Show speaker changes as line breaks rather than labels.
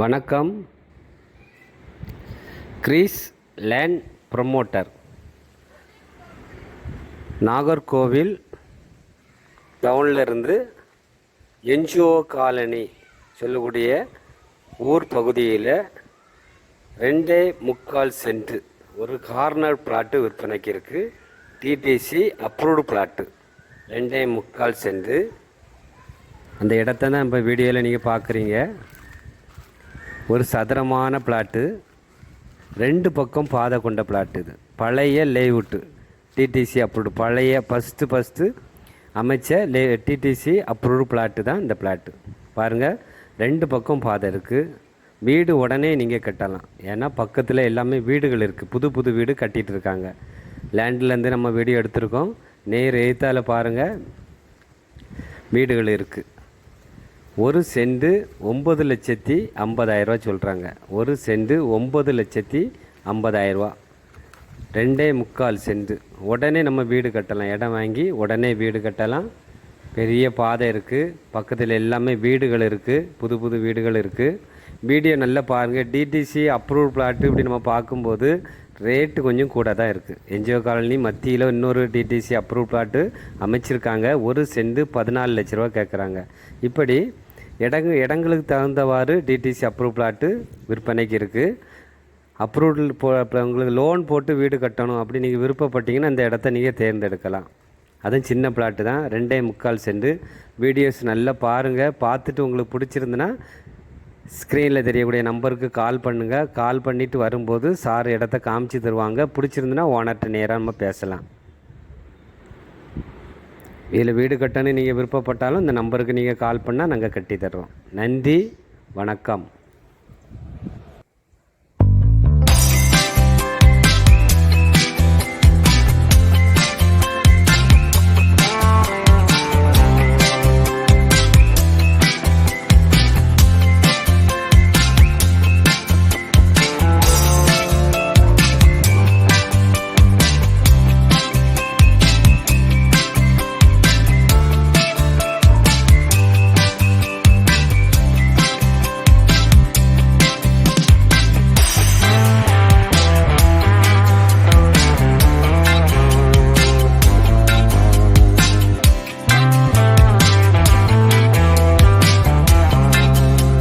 வணக்கம். Grace land promoter. Nagercoil டவுன்லருந்து NGO colony சொல்லக்கூடிய ஊர் பகுதியில் ரெண்டே முக்கால் சென்ட் ஒரு கார்னர் பிளாட்டு விற்பனைக்கு இருக்குது டிடிசி அப்ரூவ்டு பிளாட்டு. ரெண்டே முக்கால் சென்ட். அந்த இடத்த தான் இப்போ வீடியோவில் நீங்கள் பார்க்குறீங்க ஒரு சதுரமான பிளாட்டு ரெண்டு பக்கம் பாதை கொண்ட பிளாட் இது. பழைய லேவுட்டு டிடிசி அப்ரூவ்டு பழைய ஃபஸ்ட்டு ஃபஸ்ட்டு அமைச்ச லே டிடிசி அப்ரூவ்டு பிளாட்டு தான் இந்த பிளாட்டு. பாருங்கள் ரெண்டு பக்கம் பாதை இருக்குது வீடு உடனே நீங்கள் கட்டலாம். ஏன்னா பக்கத்தில் எல்லாமே வீடுகள் இருக்குது புது புது வீடு கட்டிகிட்டு இருக்காங்க. லேண்ட்லேருந்து நம்ம வீடியோ எடுத்திருக்கோம். நேர் எழுத்தால் பாருங்கள் வீடுகள் இருக்குது ஒரு செண்டு ஒம்பது லட்சத்தி ஐம்பதாயிரரூவா சொல்கிறாங்க ஒரு செண்டு ஒம்பது லட்சத்தி ஐம்பதாயிரரூவா ரெண்டே முக்கால் செண்டு உடனே நம்ம வீடு கட்டலாம். இடம் வாங்கி உடனே வீடு கட்டலாம். பெரிய பாதை இருக்குது பக்கத்தில் எல்லாமே வீடுகள் இருக்குது புது புது வீடுகள் இருக்குது வீடியோ நல்லா பாருங்கள் டிடிசி அப்ரூவ் பிளாட்டு இப்படி நம்ம பார்க்கும்போது ரேட்டு கொஞ்சம் கூட தான் இருக்குது என்ஜிஓ காலனி மத்தியில் இன்னொரு டிடிசி அப்ரூவ் பிளாட்டு அமைச்சிருக்காங்க. ஒரு செண்டு பதினாலு லட்ச ரூபா கேட்குறாங்க இப்படி இடங்கு இடங்களுக்கு தகுந்தவாறு டிடிசி அப்ரூவ் பிளாட்டு விற்பனைக்கு இருக்குது அப்ரூவல் போ உங்களுக்கு லோன் போட்டு வீடு கட்டணும் அப்படி நீங்கள் விருப்பப்பட்டீங்கன்னா அந்த இடத்த நீங்கள் தேர்ந்தெடுக்கலாம். அதுவும் சின்ன பிளாட்டு தான். ரெண்டே முக்கால் சென்று வீடியோஸ் நல்லா பாருங்கள் பார்த்துட்டு உங்களுக்கு பிடிச்சிருந்துன்னா ஸ்க்ரீனில் தெரியக்கூடிய நம்பருக்கு கால் பண்ணுங்கள் கால் பண்ணிவிட்டு வரும்போது சார் இடத்த காமிச்சு தருவாங்க. பிடிச்சிருந்துன்னா ஓனர்கிட்ட நேராக நம்ம பேசலாம். இதில் வீடு கட்டணும்னு நீங்கள் விருப்பப்பட்டாலும் இந்த நம்பருக்கு நீங்கள் கால் பண்ணால் நாங்கள் கட்டி தர்றோம் நன்றி வணக்கம்.